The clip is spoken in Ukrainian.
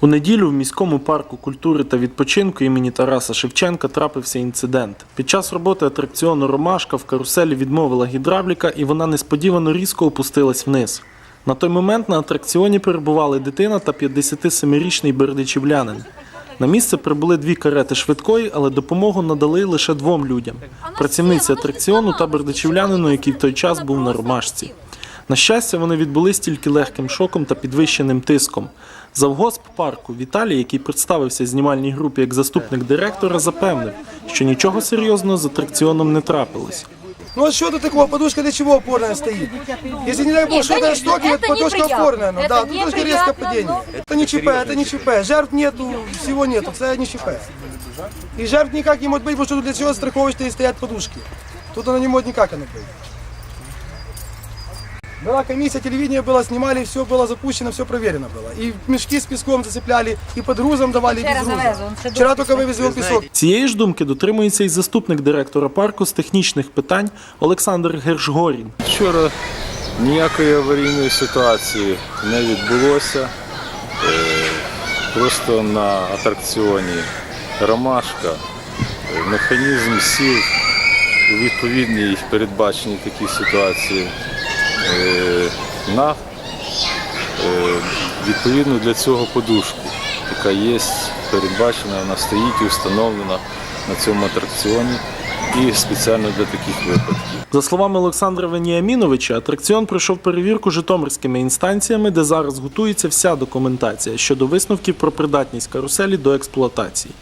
У неділю в міському парку культури та відпочинку імені Тараса Шевченка трапився інцидент. Під час роботи атракціону Ромашка в каруселі відмовила гідравліка і вона несподівано різко опустилась вниз. На той момент на атракціоні перебували дитина та 57-річний бердичівлянин. На місце прибули дві карети швидкої, але допомогу надали лише двом людям: працівниці атракціону та бердичівлянину, який в той час був на ромашці. На щастя, вони відбулись тільки легким шоком та підвищеним тиском. Завгосп парку Віталій, який представився знімальній групі як заступник директора, запевнив, що нічого серйозного з атракціоном не трапилось. Ну а что тут такого? Подушка для чего опорная стоит? Если не дай бог Нет, что-то это- стокнет, это подушка неприятно. опорная. Ну Это да, тут только резкое неприятно, падение. но- Это не ЧП, это не ЧП. Жертв нету, всего нету, это не ЧП. И жертв никак не может быть, потому что тут для чего страховочные стоят подушки. Тут оно не может никак оно быть. Была комиссия, телевидение было, снимали, все было запущено, все проверено было. И мешки с песком зацепляли, и под грузом давали, и без Вчера груза. завезли, он ще Вчера досі только вывезли песок. Цієї ж думки дотримується і заступник директора парку з технічних питань Олександр Гершгорін. Вчора ніякої аварійної ситуації не відбулося. Е, Просто на атракціоні ромашка, е, механізм сів у відповідній передбаченій такій ситуації е, на е, відповідну для цього подушку, яка є передбачена, вона стоїть і встановлена на цьому атракціоні і спеціально для таких випадків. За словами Олександра Веніаміновича, атракціон пройшов перевірку житомирськими інстанціями, де зараз готується вся документація щодо висновків про придатність каруселі до експлуатації.